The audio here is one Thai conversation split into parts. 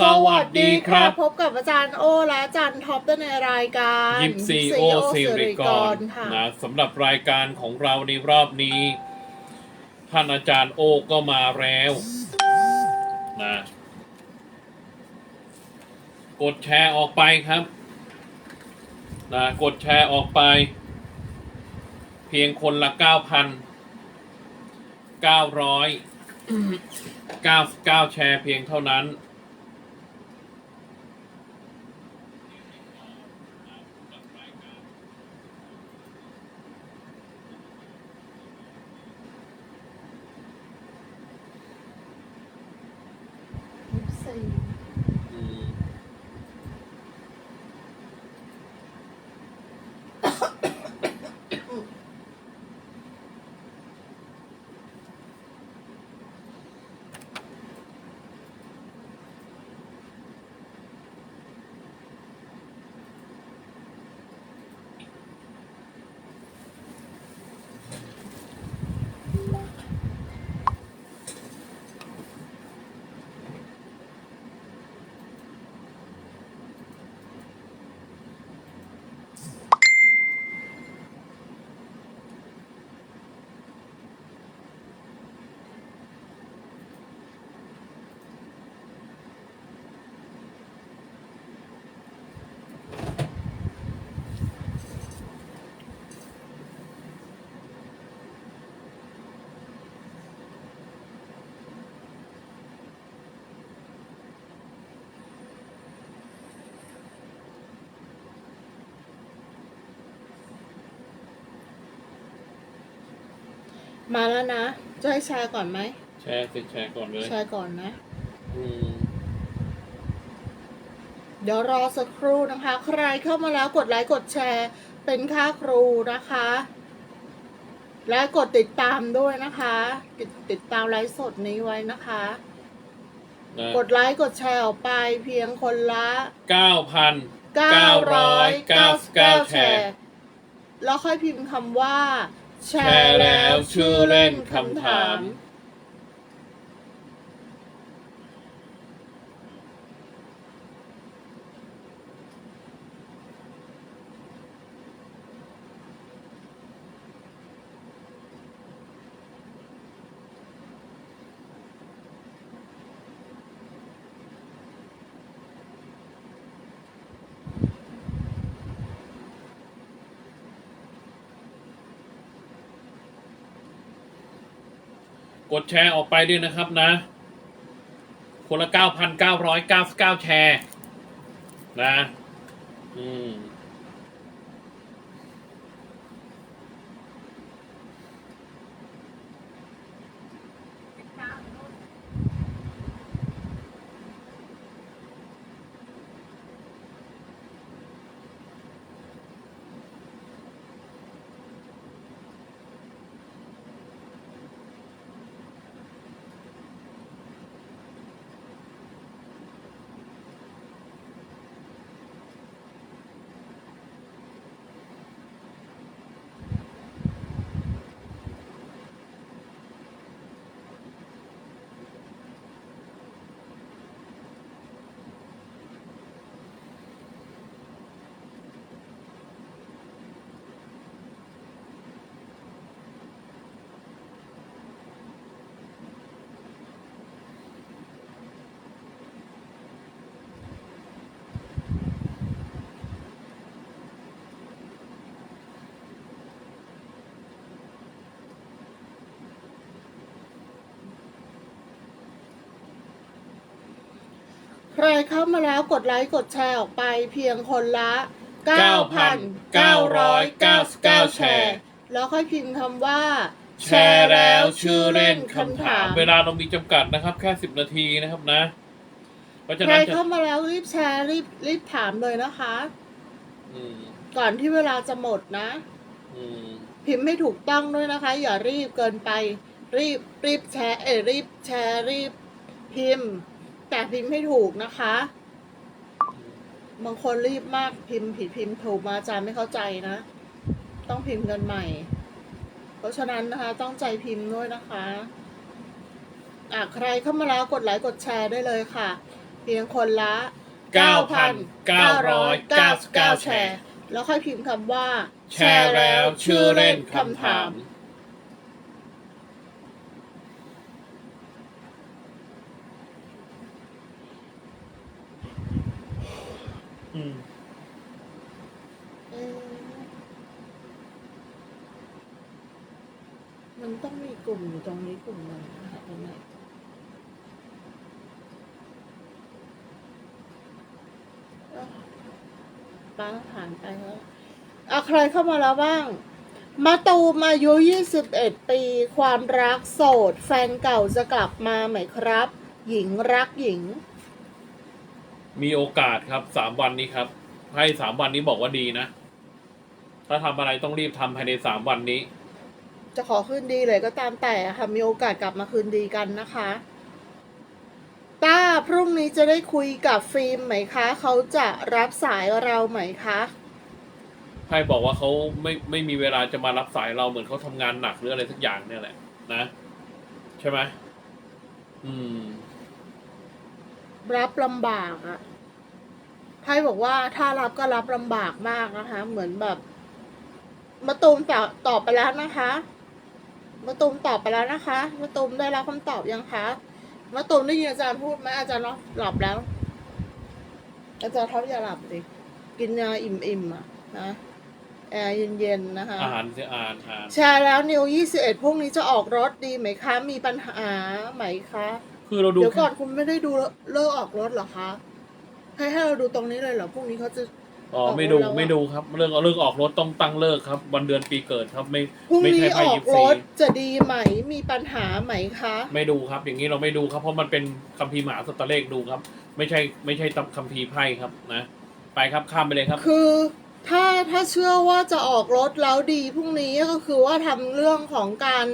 สวัสดีครับ พบกับอาจารย์โอและอาจารย์ท็อปด้วยในรายการยิปซีโอ CEO ซิริกรค่ะนะสำหรับรายการของเราในรอบนี้ ท่านอาจารย์โอก็มาแล้วนะกดแชร์ออกไปครับนะกดแชร์ออกไป เพียงคนละ 9,900 99 แชร์เพียงเท่านั้น มาแล้วนะ จะให้แชร์ก่อนไหม แชร์สิแชร์ก่อนเลย แชร์ก่อนนะ อืม เดี๋ยวรอสักครู่นะคะ ใครเข้ามาแล้วกดไลค์กดแชร์ เป็นค่าครูนะคะ และกดติดตามด้วยนะคะ ติดติดตามไลฟ์สดนี้ไว้นะคะนะกดไลค์กดแชร์ออกไปเพียงคนละ เก้าพันเก้าร้อยเก้าสิบเก้า999 แชร์ แล้วค่อยพิมพ์คำว่า แชร์แล้วชื่อเล่นคำถาม กดแชร์ออกไปด้วยนะครับนะ คนละ 9,999 แชร์ นะ อืม ใครเข้ามาแล้วกดไลค์กดแชร์ออกไปเพียงคนละ 9,999 แชร์ แล้วค่อยพิมพ์คำว่า แชร์แล้วชื่อเล่นคำถาม เวลาเรามีจำกัดนะครับ แค่10นาทีนะครับนะ เพราะฉะใครนั้นจะเข้ามาแล้วรีบแชร์รีบรีบถามเลยนะคะ อืมก่อนที่เวลาจะหมดนะ อืมพิมพ์ให้ถูกต้องด้วยนะคะ อย่ารีบเกินไป รีบรีบแชร์เอยรีบแชร์รีบพิมพ์ แต่พิมพ์ให้ถูกนะคะ บางคนรีบมากพิมพ์ผิดพิมพ์ถูกมาอาจารย์ไม่เข้าใจนะ ต้องพิมพ์กันใหม่ เพราะฉะนั้นนะคะ ต้องใจพิมพ์ด้วยนะคะอะใครเข้ามาแล้วกดไลค์กดแชร์ได้เลยค่ะ เพียงคนละ 9,999 แชร์ แล้วค่อยพิมพ์คำว่า แชร์แล้วชื่อเล่นคำถาม อืมเออมันต้องมีกลุ่มอยู่ตรงนี้กลุ่มหนึ่งนะคะตรงไหนเอ้าป้าผ่านไปแล้วเอาใครเข้ามาแล้วบ้าง มาตูมอายุ 21 ปี ความรักโสด แฟนเก่าจะกลับมาไหมครับ หญิงรักหญิง มีโอกาสครับสามวันนี้ครับให้สามวันนี้บอกว่าดีนะ ถ้าทำอะไรต้องรีบทำภายในสามวันนี้ จะขอคืนดีเลยก็ตามแต่ค่ะมีโอกาสกลับมาคืนดีกันนะคะต้าพรุ่งนี้จะได้คุยกับฟิล์มไหมคะ เขาจะรับสายเราไหมคะ ไพ่บอกว่าเขาไม่ไม่มีเวลาจะมารับสายเราเหมือนเขาทำงานหนักหรืออะไรสักอย่างเนี่ยแหละ นะ ใช่ไหมอืม รับลำบากอะไพ่บอกว่าถ้ารับก็รับลำบากมากนะคะ เหมือนแบบมาตูมตอบตอบไปแล้วนะคะมาตูมตอบไปแล้วนะคะมาตูมได้รับคำตอบยังคะมาตูมได้ยินอาจารย์พูดไหมอาจารย์เนาะหลับแล้ว อาจารย์ท็อปอย่าหลับสิกินยาอิ่มๆอะนะแอร์เย็นๆนะคะอ่านสิอ่านอ่านแชร์แล้วนิวยี่สิบเอ็ดพรุ่งนี้จะออกรถดีไหมคะ มีปัญหาไหมคะ คือเราดูเดี๋ยวก่อนคุณไม่ได้ดูเลิกออกรถเหรอคะให้ให้เราดูตรงนี้เลยเหรอพรุ่งนี้เขาจะอ๋อออกไม่ดูแล้วอะไม่ดูครับเรื่องเรื่องออกรถต้องตั้งเลิกครับ วันเดือนปีเกิดครับไม่พรุ่งไม่นี้ใช่อไพ่อยิกปรซีถจะดีไหมมีปัญหาไหมคะไม่ดูครับ อย่างนี้เราไม่ดูครับ เพราะมันเป็นคัมภีร์หมาสตว์เลขดูครับ ไม่ใช่ไม่ใช่คัมภีร์ไพ่ครับนะไปครับข้ามไปเลยครับ คือถ้าถ้าเชื่อว่าจะออกรถแล้วดีพรุ่งนี้ก็คือว่าทำเรื่องของการ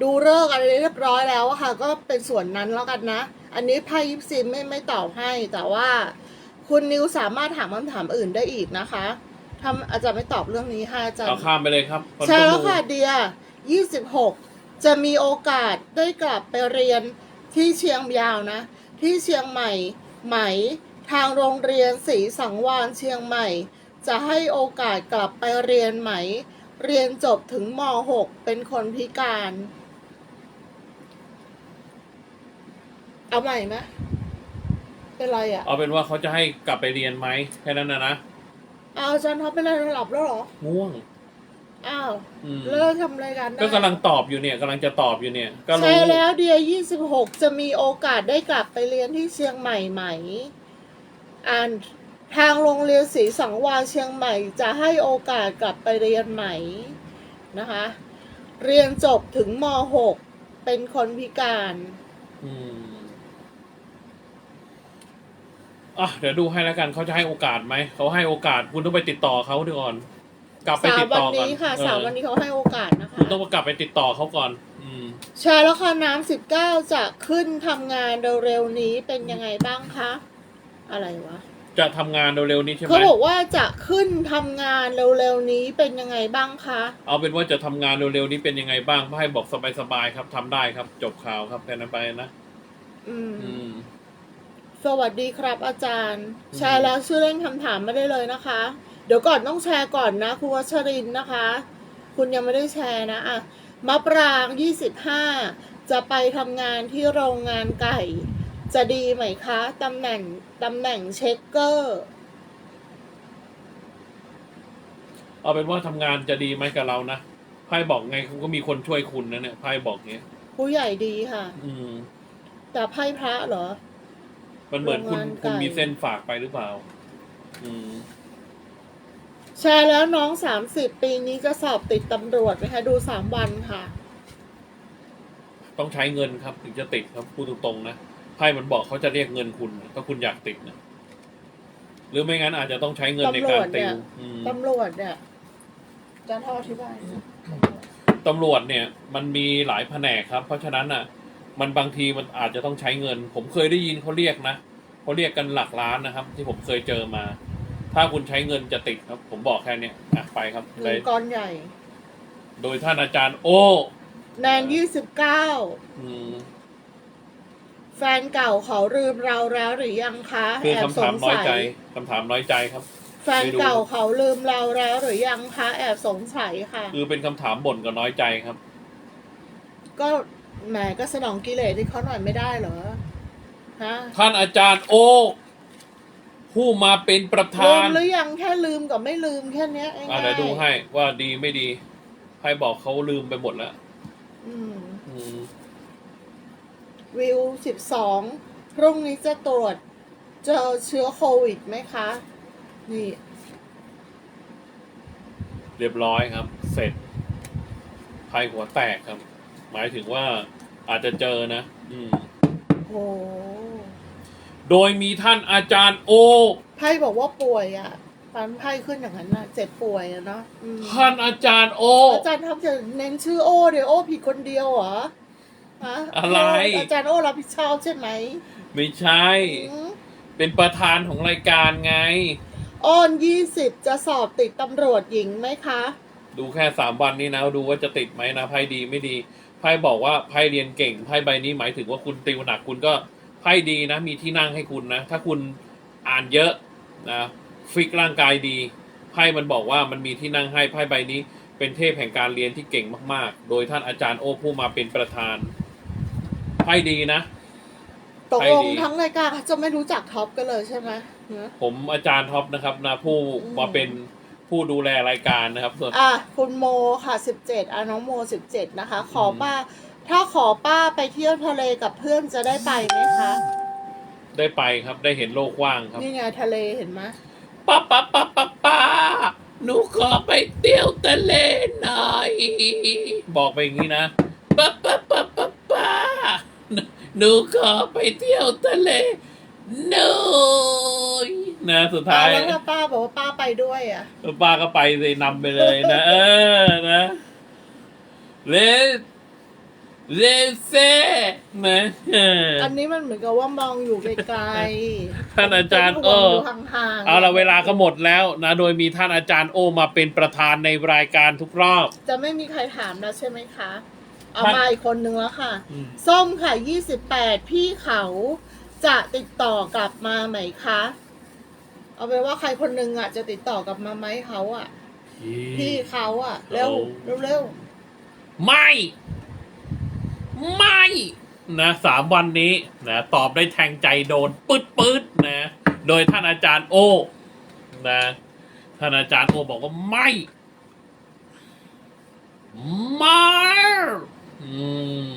ดูเลิกษ์อะไรเรียบร้อยแล้วอะค่ะ ก็เป็นส่วนนั้นแล้วกันนะ อันนี้ไพ่ยิปซีไม่ไม่ตอบให้ แต่ว่า คุณนิวสามารถถามคำถามอื่นได้อีกนะคะทำอาจจะไม่ตอบเรื่องนี้ให้อาจารเอาย์ข้ามไปเลยครับคนใช่ต้องแล้วดูค่ะเดีย26จะมีโอกาสได้กลับไปเรียนที่เชียงยาวนะ ที่เชียงใหม่ไหมทางโรงเรียนศรีสังวานเชียงใหม่ จะให้โอกาสกลับไปเรียนไหม เรียนจบถึงม .6 เป็นคนพิการ เอาใหม่ไหมเป็นไรอะ เอาเป็นว่าเขาจะให้กลับไปเรียนไหมแค่นั้นนะนะเอาอาจารย์ท็อปเป็นอะไรหลับแล้วเหรอ ง่วง อ้าวอืม เลิกทำรายการได้ก็กำลังตอบอยู่เนี่ยกำลังจะตอบอยู่เนี่ย ก็รู้ ใช่แล้วเดีย26จะมีโอกาสได้กลับไปเรียนที่เชียงใหม่ไหม อ่านทางโรงเรียนศรีสังวาลเชียงใหม่ จะให้โอกาสกลับไปเรียนไหมนะคะ เรียนจบถึงม .6 เป็นคนพิการ อืม อะเดี๋ยวดูให้แล้วกันเขาจะให้โอกาสไหมเขาให้โอกาสคุณต้องไปติดต่อเขาก่อน กลับไปสาติมดวันต่อก่อนนี้ค่ะเออสามวันนี้เขาให้โอกาสนะคะคุณต้องกลับไปติดต่อเขาก่อน อืมแชร์แล้วค่ะน้ำ19จะขึ้นทำงานเร็วๆนี้เป็นยังไงบ้างคะ อะไรวะจะทำงานเร็วๆนี้ใช่ไหมเขาบอกว่าจะขึ้นทำงานเร็วๆนี้เป็นยังไงบ้างคะเอาเป็นว่าจะทำงานเร็วๆนี้เป็นยังไงบ้างให้บอกสบายๆครับทำได้ครับ จบข่าวครับแค่นั้นไปนะ อืม อืม สวัสดีครับอาจารย์อืมแชร์แล้วชื่อเล่นคำถามไม่ได้เลยนะคะ เดี๋ยวก่อนต้องแชร์ก่อนนะครูวัชรินทร์นะคะ คุณยังไม่ได้แชร์นะอะมะปราง 25 จะไปทำงานที่โรงงานไก่ จะดีไหมคะตำแหน่งตำแหน่งเช็คเกอร์ เอาเป็นว่าทำงานจะดีไหมกับเรานะไพ่บอกไงคุณก็มีคนช่วยคุณนะเนี่ยไพ่บอกเงี้ยผู้ใหญ่ดีค่ะ อืม แต่ไพ่พระเหรอ มันเหมือนคุณโรงงานไก่ คุณมีเส้นฝากไปหรือเปล่า อืม แชร์แล้วน้อง30ปีนี้จะสอบติดตำรวจไหมคะดู3วันค่ะ ต้องใช้เงินครับถึงจะติดครับพูดตรงๆนะไพ่มันบอกเขาจะเรียกเงินคุณ ถ้าคุณอยากติดนะหรือไม่งั้นอาจจะต้องใช้เงินในการตำรวจเนี่ติยวอืม ตำรวจเนี่ยอาจะท่ออธิบายนะ ตำรวจเนี่ยมันมีหลายแผนกครับ เพราะฉะนั้นอะ มันบางทีมันอาจจะต้องใช้เงิน ผมเคยได้ยินเขาเรียกนะเขาเรียกกันหลักล้านนะครับ ที่ผมเคยเจอมา ถ้าคุณใช้เงินจะติดครับ ผมบอกแค่เนี้ยอะไปครับเงินก้อนใหญ่ โดยท่านอาจารย์ โอ้แนนยี่สิบเก้าอืมแฟแฟนเก่าเขาลืมเราแล้วหรือยังคะคือแอบคำสถามงน้อยสัใจย คำถามน้อยใจครับ แฟนเก่าเขาลืมเราแล้วหรือยังคะแอบสงสัยค่ะ คือเป็นคำถามบ่นกับน้อยใจครับ ก็ แหมก็สนองกิเลสที่เขาหน่อยไม่ได้เหรอฮะท่านอาจารย์โอผู้มาเป็นประลืธามนหรือยังแค่ลืมกับไม่ลืมแค่เนี้ยอ่าง่ายเดี๋ยวดูให้ว่าดีไม่ดีให้บอกเขาลืมไปหมดแล้วอืมอืมวิวสิบสองพรุ่งนี้จะตรวจ เจอเชื้อโควิดไหมคะ นี่ เรียบร้อยครับ เสร็จไพ่หัวแตกครับ หมายถึงว่าอาจจะเจอนะ อืม โอ้โดยมีท่านอาจารย์โอ ไพ่บอกว่าป่วยอะฟันไพ่ขึ้นอย่างนั้นน่ะ เจ็บป่วยอะเนาะอืมท่านอาจารย์โอ อาจารย์ทำจะเน้นชื่อโอเดี๋ยวโอผิดคนเดียวเหรอฮะอะไร อาจารย์โอรับผิดชอบใช่ไหมไม่ใช่ อืม เป็นประธานของรายการไง อ้อนยี่สิบจะสอบติดตำรวจหญิงไหมคะ ดูแค่สามวันนี้นะ ดูว่าจะติดไหมนะไพ่ดีไม่ดี ไพ่บอกว่าไพ่เรียนเก่งไพ่ใบนี้หมายถึงว่าคุณติวหนักคุณก็ไพ่ดีนะ มีที่นั่งให้คุณนะ ถ้าคุณอ่านเยอะนะฟิกร่างกายดีไพ่มันบอกว่ามันมีที่นั่งให้ไพ่ใบนี้ เป็นเทพแห่งการเรียนที่เก่งมาก ๆ โดยท่านอาจารย์โอผู้มาเป็นประธานไพ่ดีนะ ตกไพ่ลงดีทั้งรายการจะไม่รู้จักท็อปกันเลยใช่ไหมฮะผมอาจารย์ท็อปนะครับนะผู้อืมมาเป็น ผู้ดูแลรายการนะครับส่วน อะคุณโมค่ะสิบเจ็ดอะน้องโมสิบเจ็ดนะคะ ขอป้า ถ้าขอป้าไปเที่ยวทะเลกับเพื่อนจะได้ไปไหมคะได้ไปครับได้เห็นโลกกว้างครับนี่ไงทะเลเห็นไหมป้าป้าป้าป้าป้าหนูขอไปเที่ยวทะเลหน่อย บอกไปอย่างนี้นะป้าป้าป้าป้าป้าหนูขอไปเที่ยวทะเลหน่อย นะสุดท้ายแล้วถ้าป้าบอกว่าป้าไปด้วยอะป้าก็ไปเลยนำไปเลยนะ เออนะเลเลเซ่นะเอออันนี้มันเหมือนกับว่ามองอยู่ไกลๆท่านอาจารย์เป็นเอห่วงอยู่ห่างๆเอาละเวลาก็หมดแล้วนะโดยมีท่านอาจารย์โอมาเป็นประธานในรายการทุกรอบ จะไม่มีใครถามแล้วใช่ไหมคะ เอาท่านมาอีกคนนึงแล้วค่ะ ส้มค่ะ28พี่เขาจะติดต่อกลับมาไหมคะ เอาเป็นว่าใครคนหนึงอะจะติดต่อกลับมาไหมเขาอะ พี่เขาอะ เร็วเอาเร็วไม่ ไม่นะสามวันนี้นะตอบได้แทงใจโดนปืดปืดนะ โดยท่านอาจารย์โอนะท่านอาจารย์โอบอกว่าไม่ ไม่อื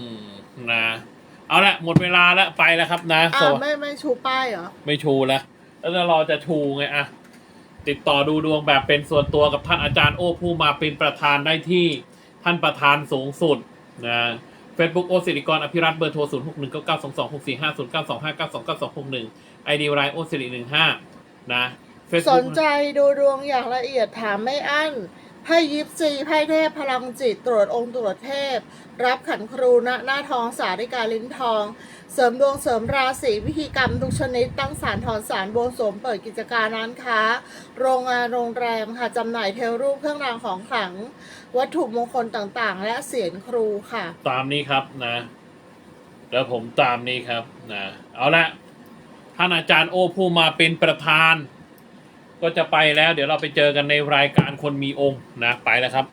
มนะ เอาละหมดเวลาแล้วไปแล้วครับนะๆอ่าสวัสไม่ไม่ชูป้ายเหรอ ไม่ชูแล้ว แล้วจะรอจะชูไงอะติดต่อดูดวงแบบเป็นส่วนตัวกับท่านอาจารย์โอผู้มาเป็นประธานได้ที่ท่านประธานสูงสุดนะเฟซบุ๊กโอสิริกรอภิรัตเบอร์โทร 0 6 1 9 9 2 2 6 4 5 0 9 2 5 9 2 9 2 6 1ไอดีไลน์โอสิริ15นะ Facebook สนใจดูดวงอย่างละเอียดถามไม่อั้น ไพ่ยิปซีไพ่เทพพลังจิตตรวจองค์ตรวจเทพ รับขันครูณหน้าทองสาริกาลิ้นทอง เสริมดวงเสริมราศีพิธีกรรมทุกชนิด ตั้งสารถอนสารบวงสรวงเปิดกิจการร้านค้า โรงงานโรงแรมค่ะจำหน่ายเทวรูปเครื่องรางของขลัง วัตถุมงคลต่างๆ และเสียนครูค่ะ ตามนี้ครับนะ แล้วผมตามนี้ครับนะเอาละท่านอาจารย์โอผู้มาเป็นประธาน ก็จะไปแล้ว เดี๋ยวเราไปเจอกันในรายการคนมีองค์นะไปแล้วครับ